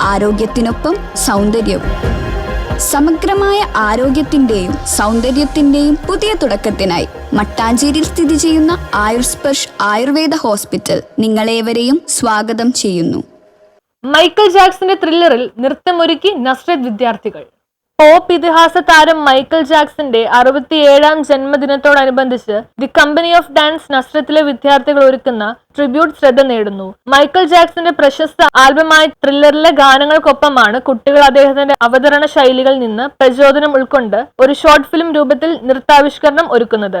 ആരോഗ്യത്തിനൊപ്പം സൗന്ദര്യവും. സമഗ്രമായ ആരോഗ്യത്തിന്റെയും സൗന്ദര്യത്തിന്റെയും പുതിയ തുടക്കത്തിനായി മട്ടാഞ്ചേരിയിൽ സ്ഥിതി ചെയ്യുന്ന ആയുർസ്പർഷ് ആയുർവേദ ഹോസ്പിറ്റൽ നിങ്ങളേവരെയും സ്വാഗതം ചെയ്യുന്നു. മൈക്കിൾ ജാക്സന്റെ ത്രില്ലറിൽ നൃത്തമൊരുക്കി നസ്രത് വിദ്യാർത്ഥികൾ. പോപ്പ് ഇതിഹാസ താരം മൈക്കൽ ജാക്സന്റെ അറുപത്തിയേഴാം ജന്മദിനത്തോടനുബന്ധിച്ച് ദി കമ്പനി ഓഫ് ഡാൻസ് നസ്രത്തിലെ വിദ്യാർത്ഥികൾ ഒരുക്കുന്ന ട്രിബ്യൂട്ട് ശ്രദ്ധ നേടുന്നു. മൈക്കൽ ജാക്സന്റെ പ്രശസ്ത ആൽബമായ ത്രില്ലറിലെ ഗാനങ്ങൾക്കൊപ്പമാണ് കുട്ടികൾ അദ്ദേഹത്തിന്റെ അവതരണ ശൈലികളിൽ നിന്ന് പ്രചോദനം ഉൾക്കൊണ്ട് ഒരു ഷോർട്ട് ഫിലിം രൂപത്തിൽ നൃത്താവിഷ്കരണം ഒരുക്കുന്നത്.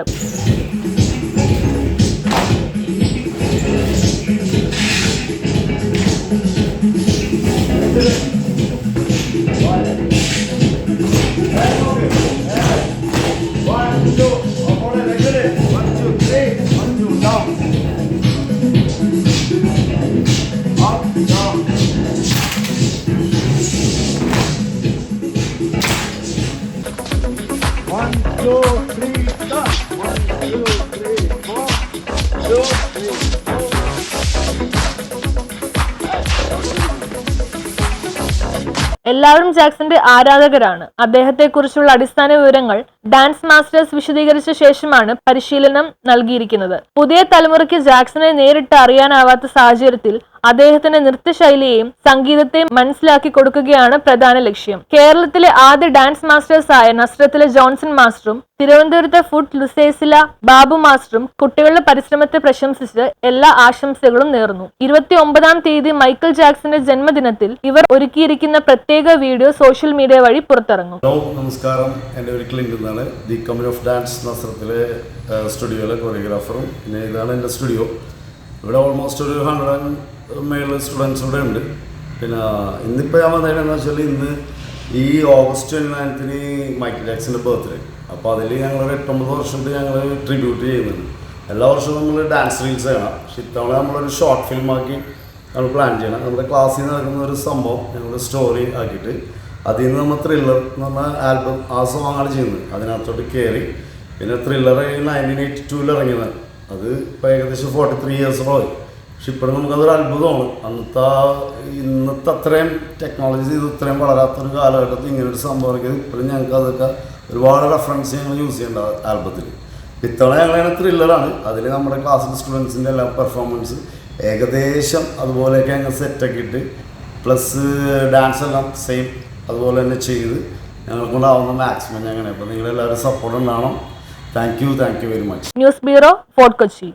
എല്ലാവരും ജാക്സന്റെ ആരാധകരാണ്. അദ്ദേഹത്തെക്കുറിച്ചുള്ള അടിസ്ഥാന വിവരങ്ങൾ ഡാൻസ് മാസ്റ്റേഴ്സ് വിശദീകരിച്ച ശേഷമാണ് പരിശീലനം നൽകിയിരിക്കുന്നത്. പുതിയ തലമുറയ്ക്ക് ജാക്സനെ നേരിട്ട് അറിയാനാവാത്ത സാഹചര്യത്തിൽ അദ്ദേഹത്തിന്റെ നൃത്തശൈലിയെയും സംഗീതത്തെയും മനസ്സിലാക്കി കൊടുക്കുകയാണ് പ്രധാന ലക്ഷ്യം. കേരളത്തിലെ ആദ്യ ഡാൻസ് മാസ്റ്റേഴ്സ് ആയ നസ്രത്തിലെ ജോൺസൺ മാസ്റ്ററും തിരുവനന്തപുരത്തെ ഫുഡ് ലുസേസില ബാബു മാസ്റ്ററും കുട്ടികളുടെ പരിശ്രമത്തെ പ്രശംസിച്ച് എല്ലാ ആശംസകളും നേർന്നു. ഇരുപത്തി ഒമ്പതാം തീയതി മൈക്കിൾ ജാക്സന്റെ ജന്മദിനത്തിൽ ഇവർ ഒരുക്കിയിരിക്കുന്ന പ്രത്യേക വീഡിയോ സോഷ്യൽ മീഡിയ വഴി പുറത്തിറങ്ങും. നമസ്കാരം. എന്റെ ഒരു ക്ലിങ്ക് എന്നാണ്. ദി കമ്പനി ഓഫ് ഡാൻസ് നസ്രത്തിലെ സ്റ്റുഡിയോയിലെ കൊറിയോഗ്രാഫറും പിന്നെ ഇതാണ് എന്റെ സ്റ്റുഡിയോ. ഇവിടെ ഓൾമോസ്റ്റ് ഒരു ഹൺഡ്രഡ് ആൻഡ് മേളിൽ സ്റ്റുഡൻസ് ഇവിടെ ഉണ്ട്. പിന്നെ ഇന്നിപ്പോൾ ഞാൻ വന്നതെന്ന് വെച്ചാൽ ഇന്ന് ഈ ഓഗസ്റ്റ് ട്വന്റി നയൻത്തിന് മൈക്കിൾ ജാക്സിന്റെ ബർത്ത്ഡേ അപ്പോൾ അതിൽ ഞങ്ങൾ ഒരു എട്ടൊമ്പത് വർഷത്തിൽ ഞങ്ങൾ ട്രിബ്യൂട്ട് ചെയ്യുന്നുണ്ട്. എല്ലാ വർഷവും നമ്മൾ ഡാൻസ് റീൽസ് ചെയ്യണം പക്ഷെ ഇത്തവണ നമ്മളൊരു ഷോർട്ട് ഫിലിമാക്കി നമ്മൾ പ്ലാൻ ചെയ്യണം. നമ്മുടെ ക്ലാസ്സിൽ നിന്ന് നടക്കുന്ന ഒരു സംഭവം ഞങ്ങളുടെ സ്റ്റോറി ആക്കിയിട്ട് അതിൽ നിന്ന് നമ്മൾ ത്രില്ലർ എന്ന് പറഞ്ഞ ആൽബം ആ സോങ്ങാണ് ചെയ്യുന്നത്. അതിനകത്തോട്ട് കയറി പിന്നെ ത്രില്ലർ നയന്റീൻ എയ്റ്റി ടൂവിൽ ഇറങ്ങിയതാണ് അത് ഇപ്പോൾ ഏകദേശം ഫോർട്ടി ത്രീ ഇയേഴ്സോളായി പക്ഷെ ഇപ്പോഴും നമുക്കതൊരു അത്ഭുതമാണ്. അന്നത്തെ ഇന്നത്തെ അത്രയും ടെക്നോളജി ഇത് ഇത്രയും വളരാത്തൊരു കാലഘട്ടത്തിൽ ഇങ്ങനെ ഒരു സംഭവം ഇറങ്ങിയത് ഇപ്പോഴും ഞങ്ങൾക്ക് അതൊക്കെ ഒരുപാട് റെഫറൻസ് ഞങ്ങൾ യൂസ് ചെയ്യേണ്ട ആൽബത്തിൽ. ഇത്തവണ ഞങ്ങളങ്ങനെ ത്രില്ലറാണ് അതിൽ നമ്മുടെ ക്ലാസ്സിലെ സ്റ്റുഡൻസിന്റെ എല്ലാ പെർഫോമൻസ് ഏകദേശം അതുപോലെയൊക്കെ ഞങ്ങൾ സെറ്റാക്കിയിട്ട് പ്ലസ് ഡാൻസ് എല്ലാം സെയിം അതുപോലെ തന്നെ ചെയ്ത് ഞങ്ങളെ കൊണ്ടാവുന്ന മാക്സിമം ഞങ്ങനെ അപ്പോൾ നിങ്ങളെല്ലാവരും സപ്പോർട്ട് ഉണ്ടാവണം. Thank you thank you very much news bureau Fort Kochi